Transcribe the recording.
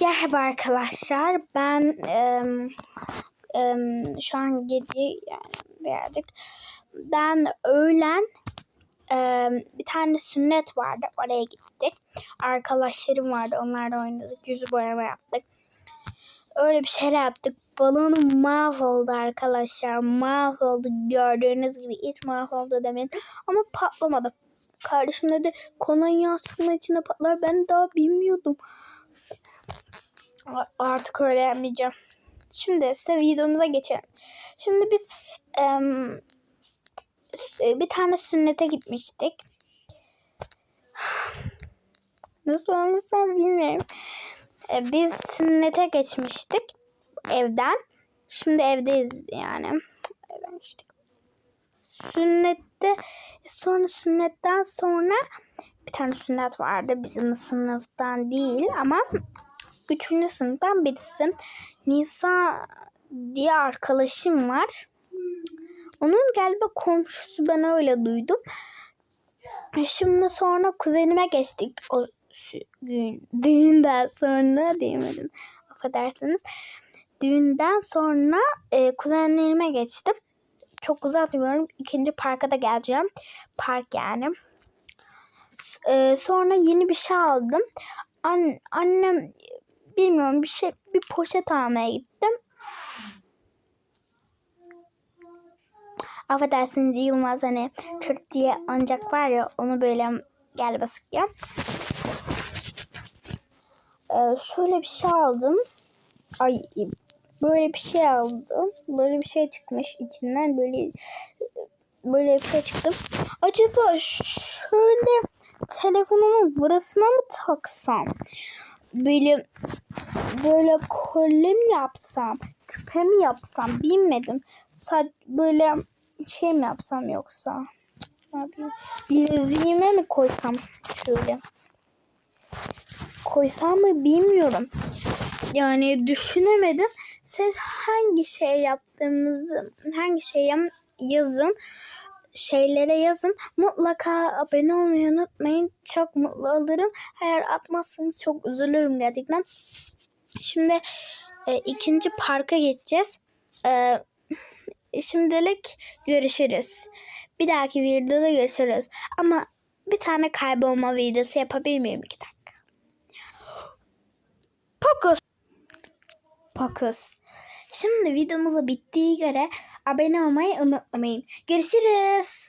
Merhaba arkadaşlar. Ben em, em, şu an gece yani birazcık ben öğlen em, bir tane sünnet vardı. Oraya gittik. Arkadaşlarım vardı. Onlarla oynadık. Yüzü boyama yaptık. Öyle bir şeyler yaptık. Balonum mahvoldu arkadaşlar. Mahvoldu. Gördüğünüz gibi hiç mahvoldu demeyin. Ama patlamadı. Kardeşim dedi kolonya sıkma içinde patlar. Ben daha bilmiyordum. Artık öyle yapmayacağım. Şimdi size videomuza geçelim. Şimdi biz s- bir tane sünnete gitmiştik. Nasıl olmuşsa bilmiyorum. E, Biz sünnete geçmiştik evden. Şimdi evdeyiz yani. Evden geçtik. Sünnette sonra sünnetten sonra bir tane sünnet vardı bizim sınıftan değil ama üçüncü sınıftan birisi. Nisa diye arkadaşım var. Onun galiba komşusu ben öyle duydum. Şimdi sonra kuzenime geçtik o gün düğünden sonra diyemedim. Affedersiniz. Düğünden sonra e, kuzenlerime geçtim. Çok uzatmıyorum. İkinci parka da geleceğim. Park yani. E, sonra yeni bir şey aldım. An- annem bilmiyorum bir şey bir poşet almaya gittim. Affedersiniz Yılmaz hani Türk diye ancak var ya onu böyle gel basık ya. Ee, şöyle bir şey aldım. Ay böyle bir şey aldım. Böyle bir şey çıkmış içinden böyle böyle bir şey çıktı. Acaba şöyle telefonumun burasına mı taksam? Böyle böyle kolye mi yapsam? Küpe mi yapsam? Bilmedim. Sad böyle şey mi yapsam yoksa? Ne yapayım? Bileziğime mi koysam? Şöyle. Koysam mı bilmiyorum. Yani düşünemedim. Siz hangi şey yaptığımızı, hangi şeye yazın. Şeylere yazın. Mutlaka abone olmayı unutmayın. Çok mutlu olurum. Eğer atmazsanız çok üzülürüm gerçekten. Şimdi e, ikinci parka geçeceğiz. E, şimdilik görüşürüz. Bir dahaki videoda görüşürüz. Ama bir tane kaybolma videosu yapabilir miyim? İki dakika. Pokus. Pokus. Şimdi videomuz bittiği göre abone olmayı unutmayın. Görüşürüz.